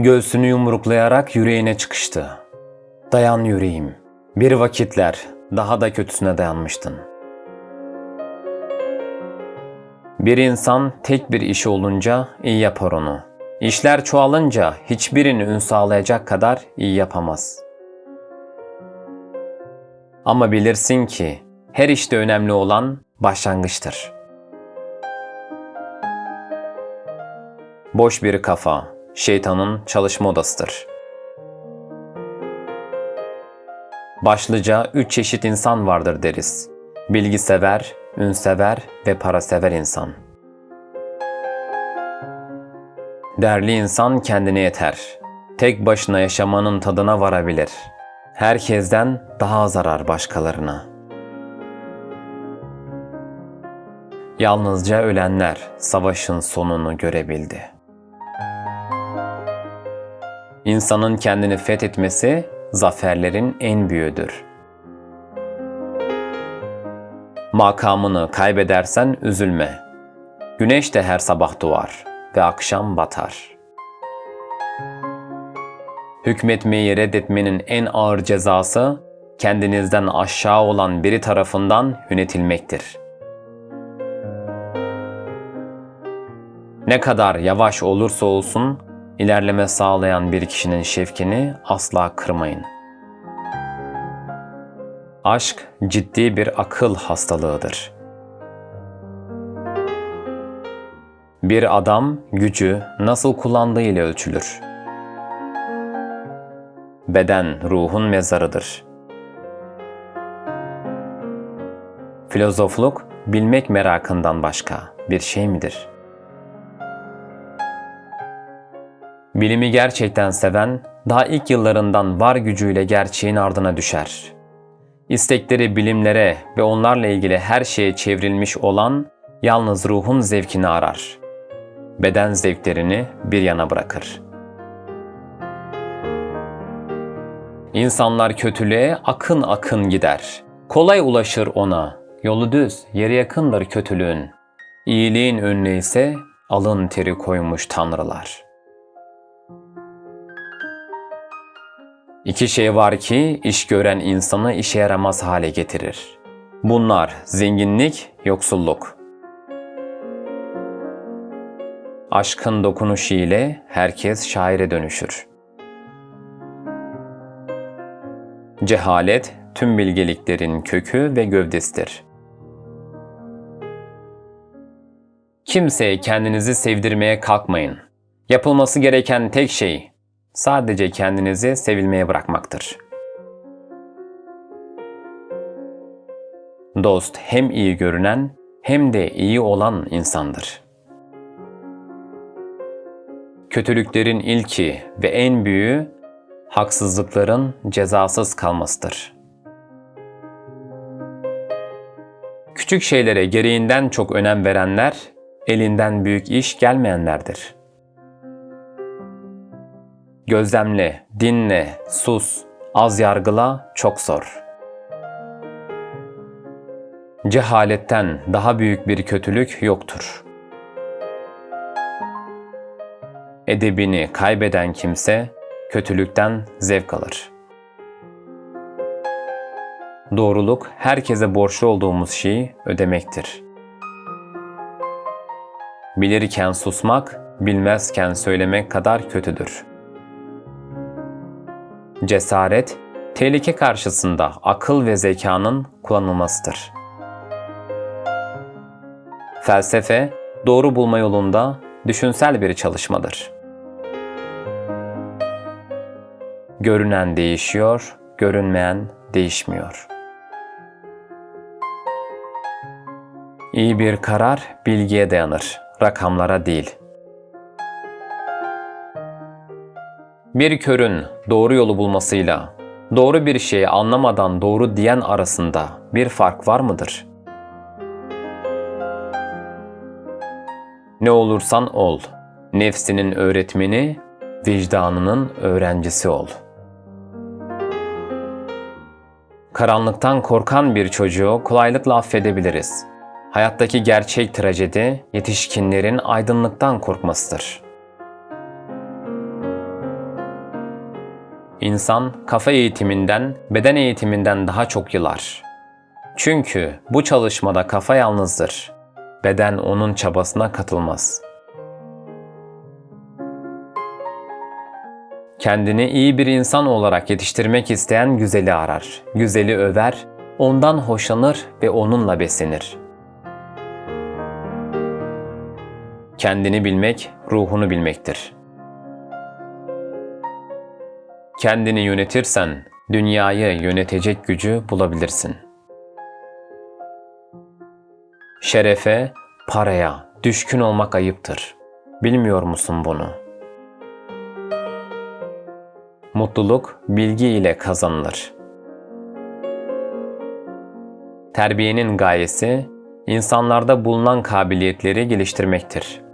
Göğsünü yumruklayarak yüreğine çıkıştı. Dayan yüreğim. Bir vakitler daha da kötüsüne dayanmıştın. Bir insan tek bir işi olunca iyi yapar onu. İşler çoğalınca hiçbirini ün sağlayacak kadar iyi yapamaz. Ama bilirsin ki her işte önemli olan başlangıçtır. Boş bir kafa, şeytanın çalışma odasıdır. Başlıca üç çeşit insan vardır deriz. Bilgi sever, ün sever ve para sever insan. Derli insan kendine yeter. Tek başına yaşamanın tadına varabilir. Herkesten daha zarar başkalarına. Yalnızca ölenler savaşın sonunu görebildi. İnsanın kendini fethetmesi zaferlerin en büyüğüdür. Makamını kaybedersen üzülme. Güneş de her sabah doğar ve akşam batar. Hükmetmeyi reddetmenin en ağır cezası kendinizden aşağı olan biri tarafından yönetilmektir. Ne kadar yavaş olursa olsun ilerleme sağlayan bir kişinin şevkini asla kırmayın. Aşk ciddi bir akıl hastalığıdır. Bir adam gücü nasıl kullandığı ile ölçülür. Beden ruhun mezarıdır. Filozofluk bilmek merakından başka bir şey midir? Bilimi gerçekten seven, daha ilk yıllarından var gücüyle gerçeğin ardına düşer. İstekleri bilimlere ve onlarla ilgili her şeye çevrilmiş olan yalnız ruhun zevkini arar. Beden zevklerini bir yana bırakır. İnsanlar kötülüğe akın akın gider. Kolay ulaşır ona. Yolu düz, yeri yakındır kötülüğün. İyiliğin önüne ise alın teri koymuş tanrılar.'' İki şey var ki iş gören insanı işe yaramaz hale getirir. Bunlar zenginlik, yoksulluk. Aşkın dokunuşu ile herkes şaire dönüşür. Cehalet tüm bilgeliklerin kökü ve gövdesidir. Kimseye kendinizi sevdirmeye kalkmayın. Yapılması gereken tek şey sadece kendinizi sevilmeye bırakmaktır. Dost hem iyi görünen hem de iyi olan insandır. Kötülüklerin ilki ve en büyüğü haksızlıkların cezasız kalmasıdır. Küçük şeylere gereğinden çok önem verenler elinden büyük iş gelmeyenlerdir.'' Gözlemle, dinle, sus, az yargıla, çok sor. Cehaletten daha büyük bir kötülük yoktur. Edebini kaybeden kimse kötülükten zevk alır. Doğruluk herkese borçlu olduğumuz şeyi ödemektir. Bilirken susmak, bilmezken söylemek kadar kötüdür.'' Cesaret, tehlike karşısında akıl ve zekanın kullanılmasıdır. Felsefe, doğru bulma yolunda düşünsel bir çalışmadır. Görünen değişiyor, görünmeyen değişmiyor. İyi bir karar bilgiye dayanır, rakamlara değil.'' Bir körün doğru yolu bulmasıyla doğru bir şeyi anlamadan doğru diyen arasında bir fark var mıdır? Ne olursan ol, nefsinin öğretmeni, vicdanının öğrencisi ol. Karanlıktan korkan bir çocuğu kolaylıkla affedebiliriz. Hayattaki gerçek trajedi yetişkinlerin aydınlıktan korkmasıdır.'' İnsan kafa eğitiminden, beden eğitiminden daha çok yılar. Çünkü bu çalışmada kafa yalnızdır. Beden onun çabasına katılmaz. Kendini iyi bir insan olarak yetiştirmek isteyen güzeli arar. Güzeli över, ondan hoşlanır ve onunla beslenir. Kendini bilmek, ruhunu bilmektir. Kendini yönetirsen dünyayı yönetecek gücü bulabilirsin. Şerefe, paraya düşkün olmak ayıptır. Bilmiyor musun bunu? Mutluluk bilgi ile kazanılır. Terbiyenin gayesi insanlarda bulunan kabiliyetleri geliştirmektir.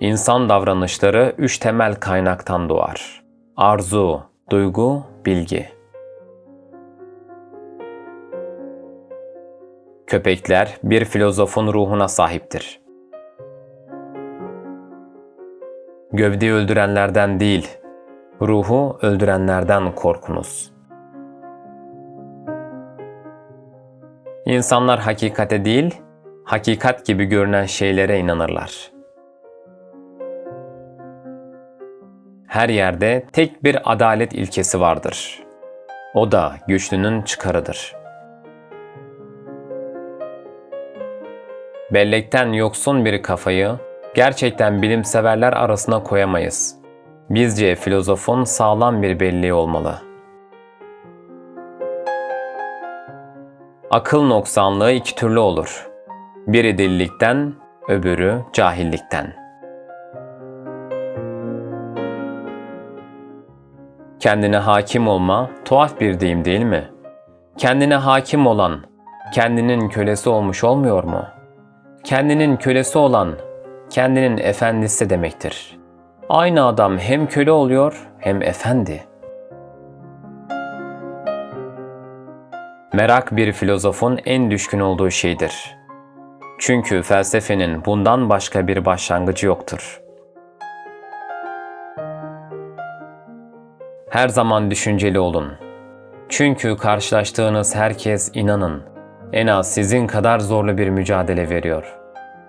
İnsan davranışları üç temel kaynaktan doğar. Arzu, duygu, bilgi. Köpekler bir filozofun ruhuna sahiptir. Gövdeyi öldürenlerden değil, ruhu öldürenlerden korkunuz. İnsanlar hakikate değil, hakikat gibi görünen şeylere inanırlar. Her yerde tek bir adalet ilkesi vardır. O da güçlünün çıkarıdır. Bellekten yoksun bir kafayı gerçekten bilimseverler arasına koyamayız. Bizce filozofun sağlam bir belleği olmalı. Akıl noksanlığı iki türlü olur. Biri delilikten, öbürü cahillikten. Kendine hakim olma tuhaf bir deyim değil mi? Kendine hakim olan, kendinin kölesi olmuş olmuyor mu? Kendinin kölesi olan, kendinin efendisi demektir. Aynı adam hem köle oluyor hem efendi. Merak bir filozofun en düşkün olduğu şeydir. Çünkü felsefenin bundan başka bir başlangıcı yoktur. Her zaman düşünceli olun. Çünkü karşılaştığınız herkes inanın en az sizin kadar zorlu bir mücadele veriyor.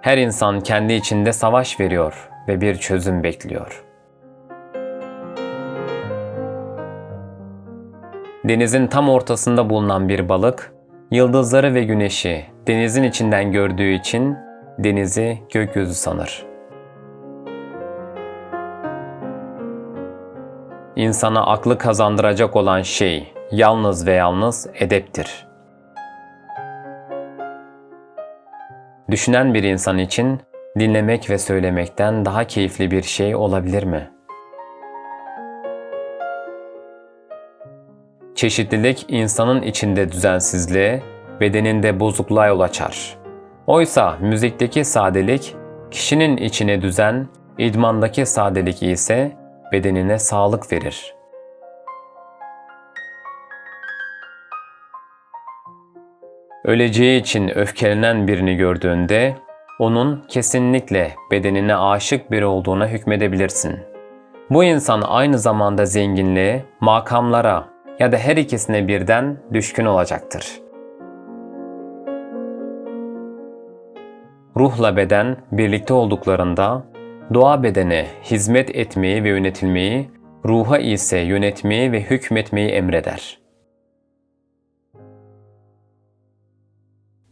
Her insan kendi içinde savaş veriyor ve bir çözüm bekliyor. Denizin tam ortasında bulunan bir balık, yıldızları ve güneşi denizin içinden gördüğü için denizi gökyüzü sanır. İnsana aklı kazandıracak olan şey yalnız ve yalnız edeptir. Düşünen bir insan için dinlemek ve söylemekten daha keyifli bir şey olabilir mi? Çeşitlilik insanın içinde düzensizliğe, bedeninde bozukluğa yol açar. Oysa müzikteki sadelik kişinin içine düzen, idmandaki sadelik ise bedenine sağlık verir. Öleceği için öfkelenen birini gördüğünde onun kesinlikle bedenine aşık biri olduğuna hükmedebilirsin. Bu insan aynı zamanda zenginliğe, makamlara ya da her ikisine birden düşkün olacaktır. Ruhla beden birlikte olduklarında doğa bedene hizmet etmeyi ve yönetilmeyi, ruha ise yönetmeyi ve hükmetmeyi emreder.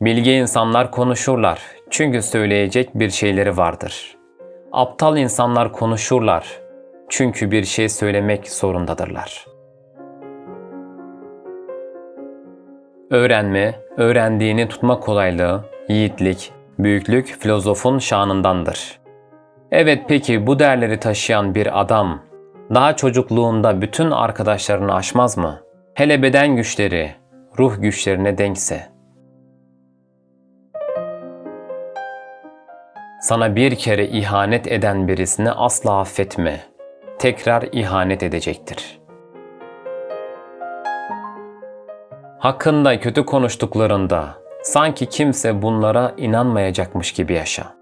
Bilge insanlar konuşurlar çünkü söyleyecek bir şeyleri vardır. Aptal insanlar konuşurlar çünkü bir şey söylemek zorundadırlar. Öğrenme, öğrendiğini tutma kolaylığı, yiğitlik, büyüklük filozofun şanındandır. Evet peki bu değerleri taşıyan bir adam daha çocukluğunda bütün arkadaşlarını aşmaz mı? Hele beden güçleri, ruh güçlerine denkse. Sana bir kere ihanet eden birisini asla affetme. Tekrar ihanet edecektir. Hakkında kötü konuştuklarında sanki kimse bunlara inanmayacakmış gibi yaşa.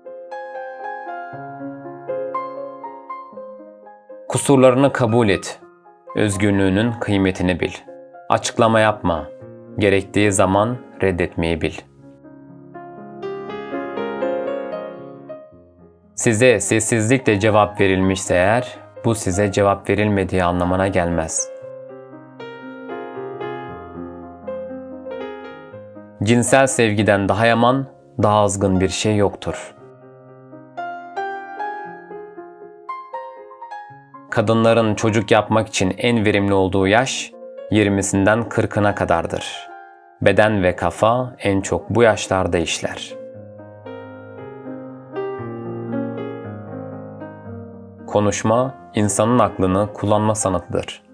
Kusurlarını kabul et. Özgünlüğünün kıymetini bil. Açıklama yapma. Gerektiği zaman reddetmeyi bil. Size sessizlikle cevap verilmişse eğer, bu size cevap verilmediği anlamına gelmez. Cinsel sevgiden daha yaman, daha azgın bir şey yoktur. Kadınların çocuk yapmak için en verimli olduğu yaş 20'sinden 40'ına kadardır. Beden ve kafa en çok bu yaşlarda işler. Konuşma, insanın aklını kullanma sanatıdır.